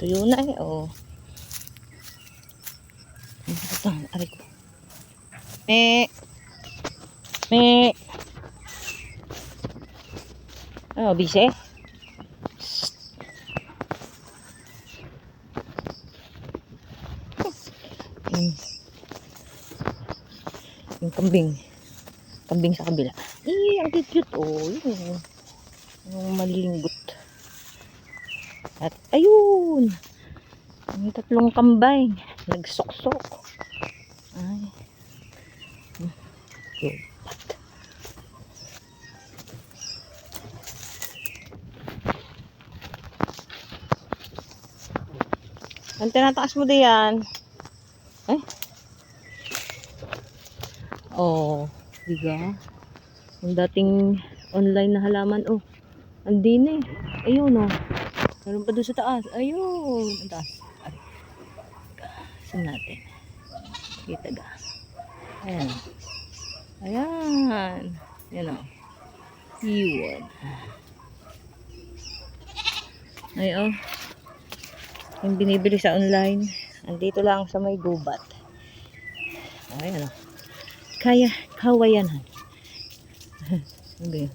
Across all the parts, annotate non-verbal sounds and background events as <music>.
Tuyo na eh, oh. Ito, aray ko. Me. Me. Ano, bise? Yung, yung kambing. Kambing sa kabila. Eh, ang cute oh. Yun. Yung malilinggot. At ayun. Ang tatlong kambay. Nagsoksok. Ay. Lupat. Ang tinataas mo diyan. Ay. Oh, diga. Ang dating online na halaman. Oh, andin eh. Ayun oh. Meron pa doon sa taas. Ayun. Ang taas. Saan natin? Kita ga. Ayan. Ayan. Ayan o. Iwan. Ay oh. Yung binibili sa online. Andito lang sa may gubat. Ayan o. Kaya, kawayanan. <laughs> ano ba yun?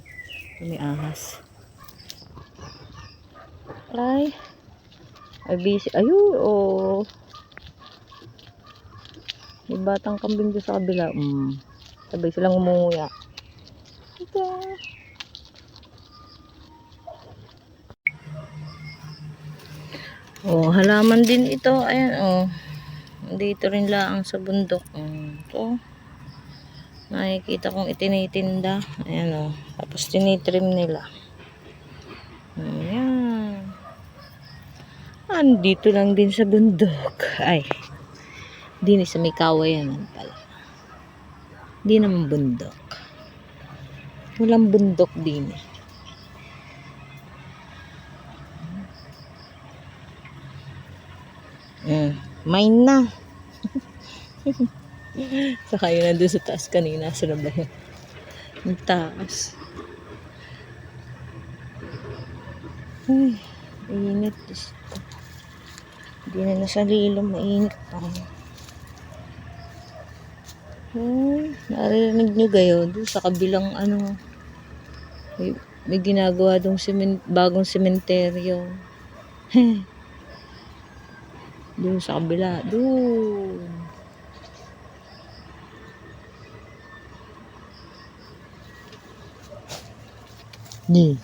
May ahas. Ay. Ay, busy. Ayun, oh. May batang kambing doon sa kabila. Mm. Sabay silang umuya. Ito. Oh, halaman din ito. Ayan, oh. Dito rin lang sa bundok. Mm. Ito. Nakikita kong itinitinda. Ayan, oh. Tapos tinitrim nila. Ayan. Andito lang din sa bundok. Ay. Di na sa may kawayanan pala. Di naman bundok. Walang bundok din eh. Mm, mine na. <laughs> Saka yun nandun sa taas kanina. Sa na ba yun? Ang taas. Ay, init. Diyos ko. Hindi na nasa lilo, mainit pa. Ay, naririnig nyo gayo doon sa kabilang ano, may, may ginagawa dong bagong sementeryo. <laughs> doon sa kabila, doon. Di.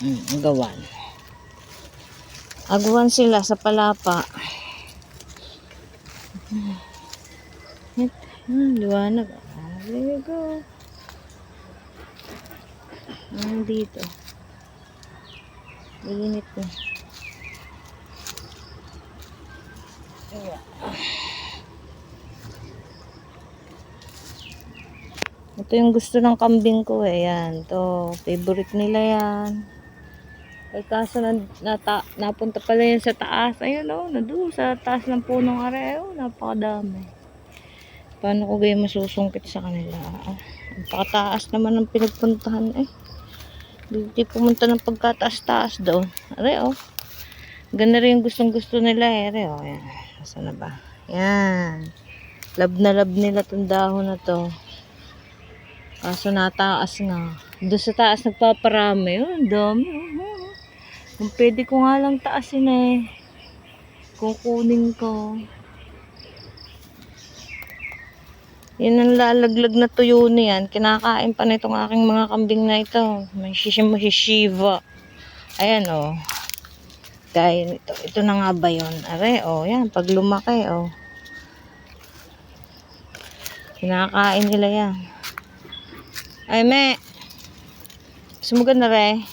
Hmm, agawan. Agawan sila sa palapa. Hmm, liwanag. Ah, there you go. Ah, dito. Init na. Ito yung gusto ng kambing ko eh. Yan. To, favorite nila yan. Ay kaso na, nata, napunta pala yan sa taas. Ayun oh, nado sa taas ng punong areo. Napakadami. Paano ko gayon masusungkit sa kanila? Ah, ang pakataas naman ng pinagpuntahan eh. Hindi pumunta ng pagkataas-taas doon. Areo. Ganda rin yung gustong gusto nila eh. Areo. Yan. Nasaan na ba? Yan. Lab na lab nila itong dahon na to. Kaso nataas nga. Doon sa taas nagpaparami. Oh, ang dami. Oh. Kung pwede ko nga lang taasin eh. Kukunin ko. Yan ang lalaglag na tuyo niyan. Kinakain pa na itong aking mga kambing na ito. May shishiva. Ayan oh. Gaya nito. Ito na nga ba yun? Are oh. Yan. Pag lumaki oh. Kinakain nila yan. Ay, me. Sumugan na re.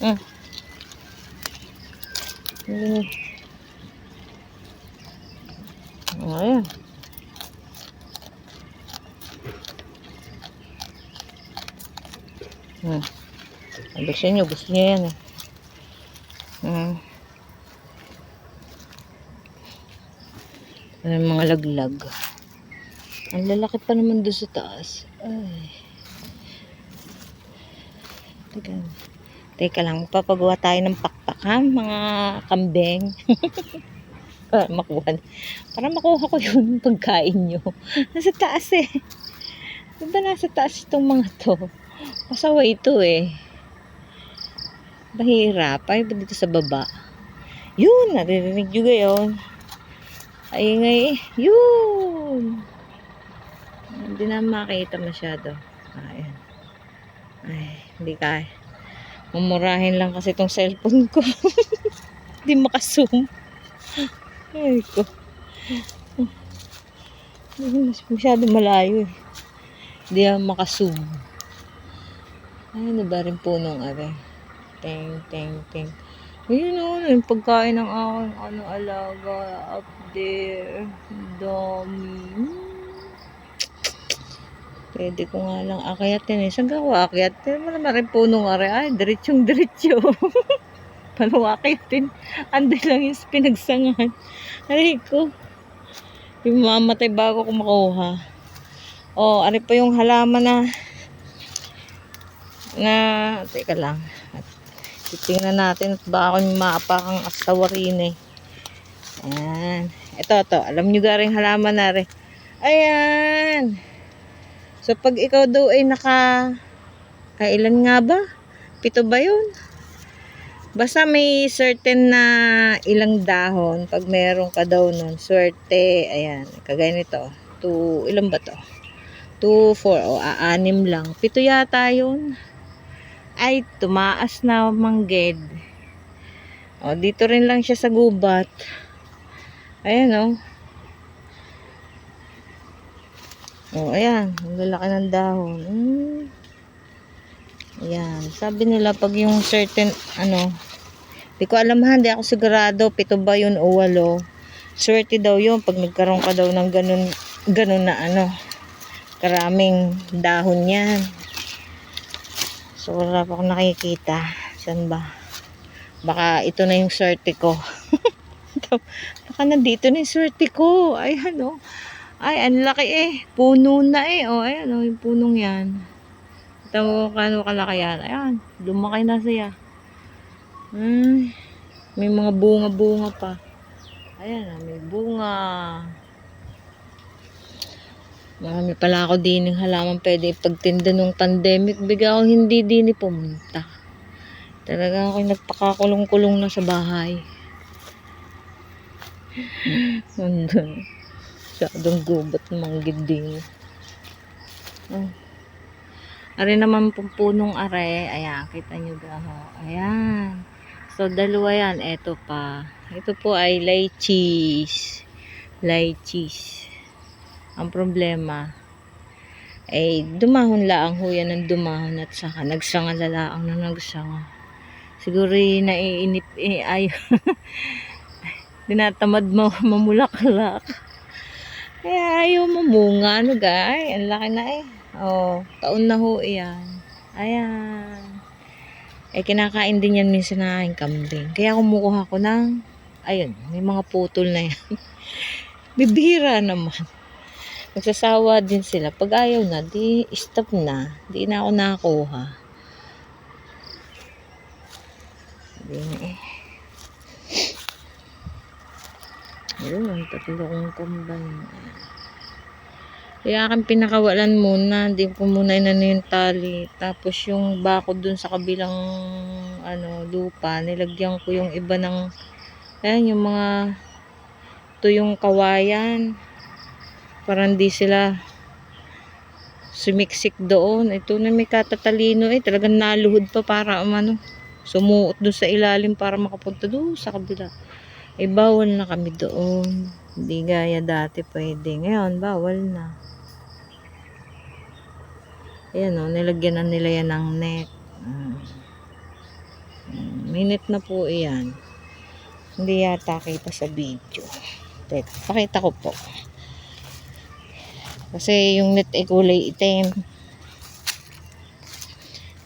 Mm. Mm. Ayan. Hmm. Sabi sa inyo, gusto niya yan eh. Hmm. Ay, mga laglag. Ang lalaki pa naman doon sa taas. Ay. Teka. Teka lang, magpapagawa tayo ng pakpak ha, mga kambing. <laughs> para makuha. Para makuha ko yung <laughs> pagkain nyo. Nasa taas eh. Diba nasa taas itong mga to? Pasaway ito eh. Mahirap. Ay ba dito sa baba? Yun, naririnig nyo gayon. Ay ngay eh. Yun. Hindi na makita masyado. Ayan. Ay, hindi kaya. Mumurahin lang kasi itong cellphone ko. <laughs> Hindi makazoom. Ay ko. Mas masyado malayo eh. Hindi ako makazoom. Ay, ano ba rin punong are? Teng, teng, teng. Ayun o, yung pagkain ng aking ano, alaga up there. Dami. Hmm. Pwede ko nga lang akyatin eh. Saan ka ako akyat? Pero mo naman rin punong are. Ay, diretsyong diretsyo. <laughs> Paano akyatin? Anday lang yung pinagsangan. Aray ko. Yung mamatay bago ko makuha. Oh, ari pa yung halaman na na teka lang. Titingnan natin at baka ako yung maapakang astawarin eh. Ayan. Ito, ito. Alam nyo garing halaman na rin. Ayan. So, pag ikaw daw ay naka... Kailan nga ba? Pito ba yun? Basta may certain na ilang dahon. Pag meron ka daw nun, swerte. Ayan. Kagaya nito. Two, ilan ba to? 2, 4, o aanim lang. Pito yata yun. Ay, tumaas na mangged. O, dito rin lang siya sa gubat. Ayan, o. O, ayan. Ang lalaki ng dahon. Hmm. Ayan. Sabi nila, pag yung certain, ano, di ko alam ha, di ako sigurado, pito ba yun o walo. Swerte daw yun pag nagkaroon ka daw ng ganun, ganun na ano, karaming dahon yan. So, wala pa akong nakikita. Saan ba? Baka ito na yung swerte ko. <laughs> Baka nandito na yung swerte ko. Ay, ano? Ay, ang laki eh. Puno na eh. O, oh, ayan o, yung punong yan. Ito mo kano kalaki yan. Ayan, lumaki na siya. Ay, may mga bunga-bunga pa. Ayan, may bunga. Marami pala ako din ng halaman pwede ipagtinda nung pandemic. Biga ako hindi din pumunta. Talaga ako nagpakakulong-kulong na sa bahay. <laughs> Nandun. Masyadong gubat ng ginding. Oh. Are naman pong punong are. Ayan, kita nyo ba? Ayan. So, dalawa yan. Ito pa. Ito po ay lychees. Lychees. Ang problema, ay dumahon laang ho yan ng dumahon at saka nagsanga lalaang na nagsanga. Siguro naiinip, eh, ay, <laughs> dinatamad mo mamulaklak. Kaya ayaw mamunga, ano gay, ang laki na eh. Oh, taon na ho yan. Ayan. Eh, kinakain din yan minsan na aking kambing. Kaya kumukuha ko ng, ayun, may mga putol na yan. <laughs> Bibira naman. Magsasawa din sila. Pag ayaw na, di stop na. Di na ako nakakuha. Di na eh. Ayun, tatlo kong combine. Kaya akin pinakawalan muna. Di ko muna inano yung tali. Tapos yung bakod dun sa kabilang ano, lupa. Nilagyan ko yung iba ng ayan, yung mga ito yung kawayan para hindi sila sumiksik doon. Ito na may katatalino eh. Talagang naluhod pa para umano. Sumuot doon sa ilalim para makapunta doon sa kabila. Eh bawal na kami doon. Hindi gaya dati pwede. Ngayon bawal na. Ayan o, nilagyan na nila yan ng net. Mm. Mm, May net na po yan. Hindi yata kita sa video. Tek, pakita ko po. Kasi yung net ay kulay itim.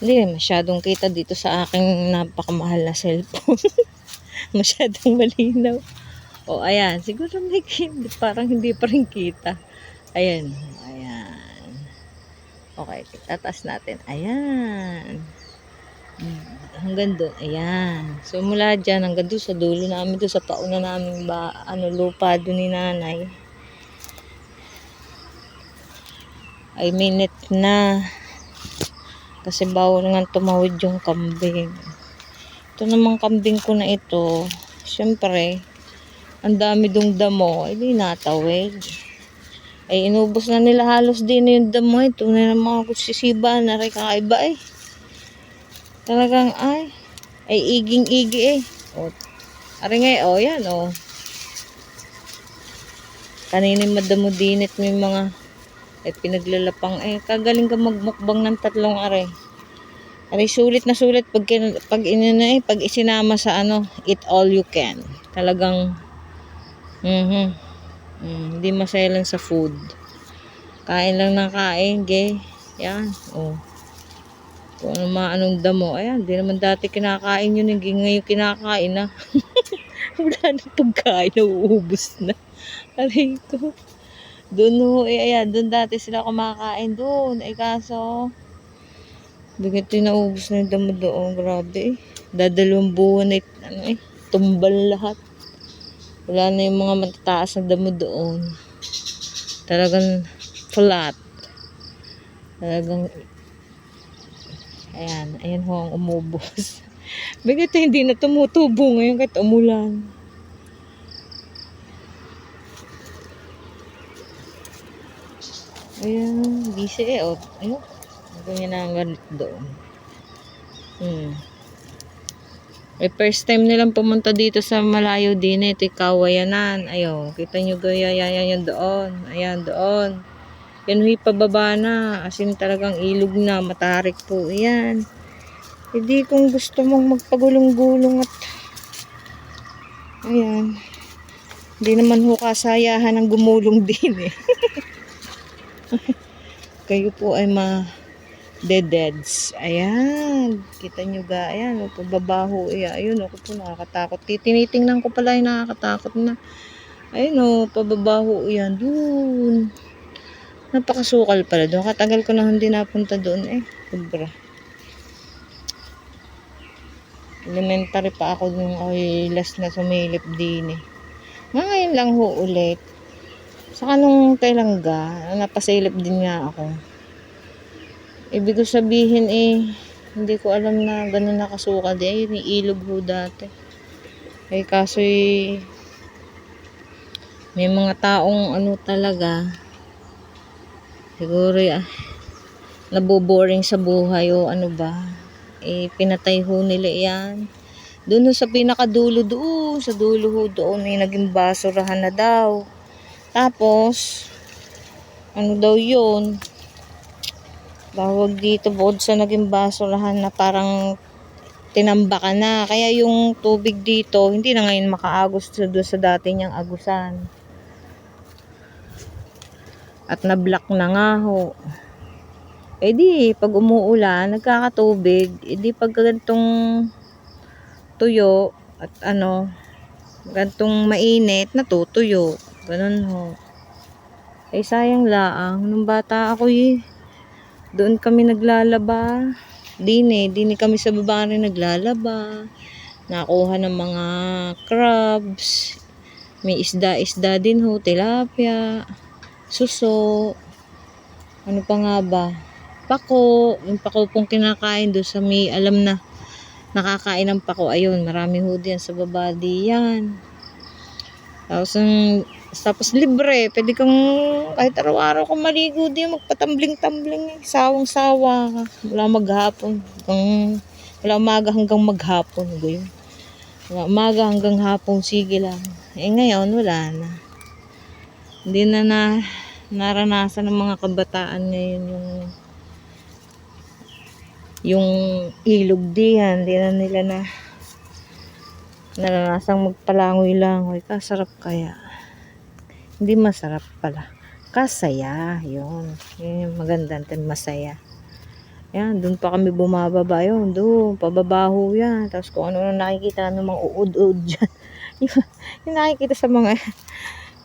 Hindi masyadong kita dito sa aking napakamahal na cellphone. <laughs> masyadong malinaw. O, ayan. Siguro may parang hindi pa rin kita. Ayan. Ayan. Okay. Tataas natin. Ayan. hanggang doon. Ayan. So mula dyan hanggang doon sa dulo namin doon sa pauna namin ba ano lupa doon ni nanay. Ay minute na. Kasi bawal nga tumawid yung kambing. Ito namang kambing ko na ito. Siyempre, ang dami dong damo. Ay di natawid. Ay inubos na nila halos din yung damo. Ito na ng mga kusisiba na rin kakaiba eh. Talagang ay. Ay iging-igi eh. O, ari nga oh yan oh. Kanina madamo dinit may mga ay pinaglalapang eh kagaling ka magmukbang ng tatlong are. Aray sulit na sulit pag pag inana eh pag isinama sa ano eat all you can. Talagang mhm. Mm, hindi maselan sa food. Kain lang ng kain, gay. Yan, oh. Kung ano mga anong damo. Ayan, di naman dati kinakain yun. Ngayon kinakain na. <laughs> Wala na pagkain, nauubos na. Aray ko. Doon ho, eh, ayan, doon dati sila kumakain doon. Eh, kaso, bigyan tinaubos na yung damo doon. Grabe eh. Dadalawang buwan na, ano eh, tumbal lahat. Wala na yung mga matataas na damo doon. Talagang flat. Talagang, ayan, ayan ho ang umubos. <laughs> Bakit hindi na tumutubo ngayon kahit umulan? Ayan, busy eh. Oh. Ayun. Ang ganit doon. Hmm. Eh, first time nilang pumunta dito sa malayo din eh. Ito yung kawayanan. Ayaw, kita nyo gaya yan doon. Ayan, doon. Yan huy pababa na. As in talagang ilog na. Matarik po. Ayan. Hindi kung gusto mong magpagulong-gulong at ayan. Hindi naman ho kasayahan ng gumulong <laughs> din eh. <laughs> Kayo po ay ma deadeds. Ayan. Kita nyo ga. Ayan. O, pababaho. Ayan. Ayun. Ako po nakakatakot. Tinitingnan ko pala yung nakakatakot na. Ayun o. Pababaho. Ayan. Doon. Napakasukal pala doon. Katagal ko na hindi napunta doon eh. Sobra. Elementary pa ako nung ay last na sumilip din eh. Nga ngayon lang ho ulit. Saka nung kailan ga, napasilip din nga ako. Ibig ko sabihin eh, hindi ko alam na ganun nakasuka din. Ayun, ilog ho dati. Eh, kaso eh, may mga taong ano talaga, siguro ah, naboboring sa buhay o ano ba. Eh, pinatay ho nila yan. Doon sa pinakadulo doon, sa dulo ho doon, may naging basurahan na daw. Tapos, ano daw yun? Bawag dito bukod sa naging basurahan na parang tinambakan na. Kaya yung tubig dito, hindi na ngayon makaagos sa, doon sa dati niyang agusan. At na-block na nga ho. Eh di, pag umuulan, nagkakatubig. Eh di, pag gantong tuyo at ano, gantong mainit, natutuyo. Ganun ho. Eh, sayang laang. Nung bata ako eh, doon kami naglalaba. Dini, dini kami sa baba rin naglalaba. Nakuha ng mga crabs. May isda-isda din ho, tilapia, suso. Ano pa nga ba? Pako. Yung pako pong kinakain doon sa may alam na nakakain ng pako. Ayun, marami ho din sa baba diyan. Tapos, ang tapos libre, pwede kang kahit araw-araw kang maligo di magpatambling-tambling eh. Sawang-sawa. Wala maghapon. Hanggang, wala umaga hanggang maghapon. Gayon. Wala umaga hanggang hapon, sige lang. Eh ngayon, wala na. Hindi na na naranasan ng mga kabataan ngayon yung yung ilog diyan. Hindi na nila na naranasang magpalangoy-langoy. Kasarap kaya. Hindi masarap pala. Kasaya. Yun. Yun yung maganda. Masaya. Yan. Doon pa kami bumababa. Yun. Doon. Pababaho yan. Tapos kung ano na nakikita namin mga uod-uod dyan. <laughs> yung, yung nakikita sa mga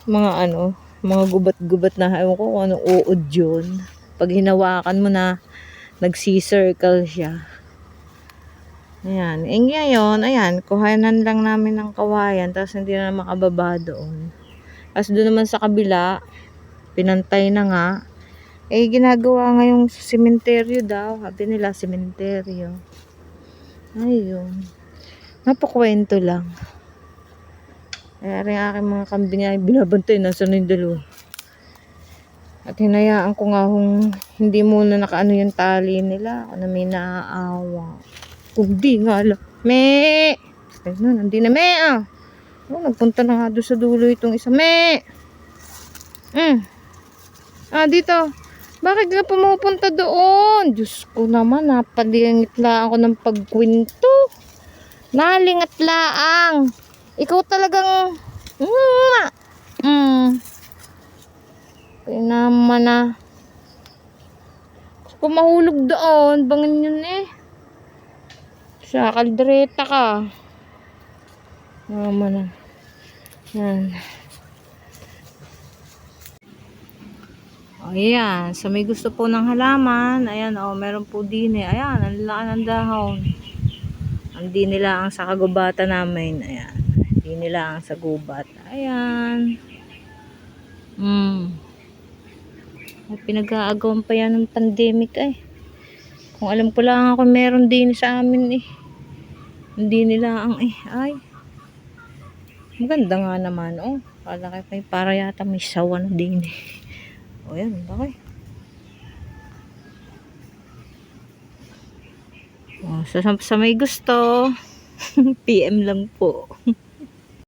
mga ano mga gubat-gubat na ewan ko kung anong uod yun. Pag hinawakan mo na nagsi-circle siya. Ayan. Eh ngayon, ayan, kuhanan lang namin ng kawayan, tapos hindi na makababa doon. Tapos doon naman sa kabila, pinantay na nga. Eh, ginagawa ngayong sementeryo daw. Sabi nila, sementeryo. Ayun. Napakwento lang. Kaya rin aking mga kambing ay binabantay. Na yung dalawa. At hinayaan ko nga kung hindi muna nakaano yung tali nila. Ako na may naaawa. Kundi nga lang. Me! Ayun, hindi na me ah. Oh, nagpunta na nga doon sa dulo itong isa. Me! Mm. Ah, dito. Bakit ka pumupunta doon? Diyos ko naman, napadingit lang ako ng pagkwento. Nalingat laang. Ikaw talagang... Mm. Mm. Kaya naman na. Kung mahulog doon, bangin yun eh. Sa kaldreta ka. Naman na. Yan. Ayan, sa may gusto po ng halaman, ayan, oh, meron po din eh. Ayan, ang laki ng dahon. Hindi nila ang sa kagubatan namin. Ayan, hindi nila ang sa gubat. Ayan. Hmm. Ay, pinag-aagawan pa yan ng pandemic ay. Kung alam ko lang ako meron din sa amin eh. Hindi nila ang eh. Ay. Maganda nga naman oh. Kala kayo pa para yata may sawa na din eh. O yan, bakit? O, sa, sa may gusto, <laughs> PM lang po. <laughs>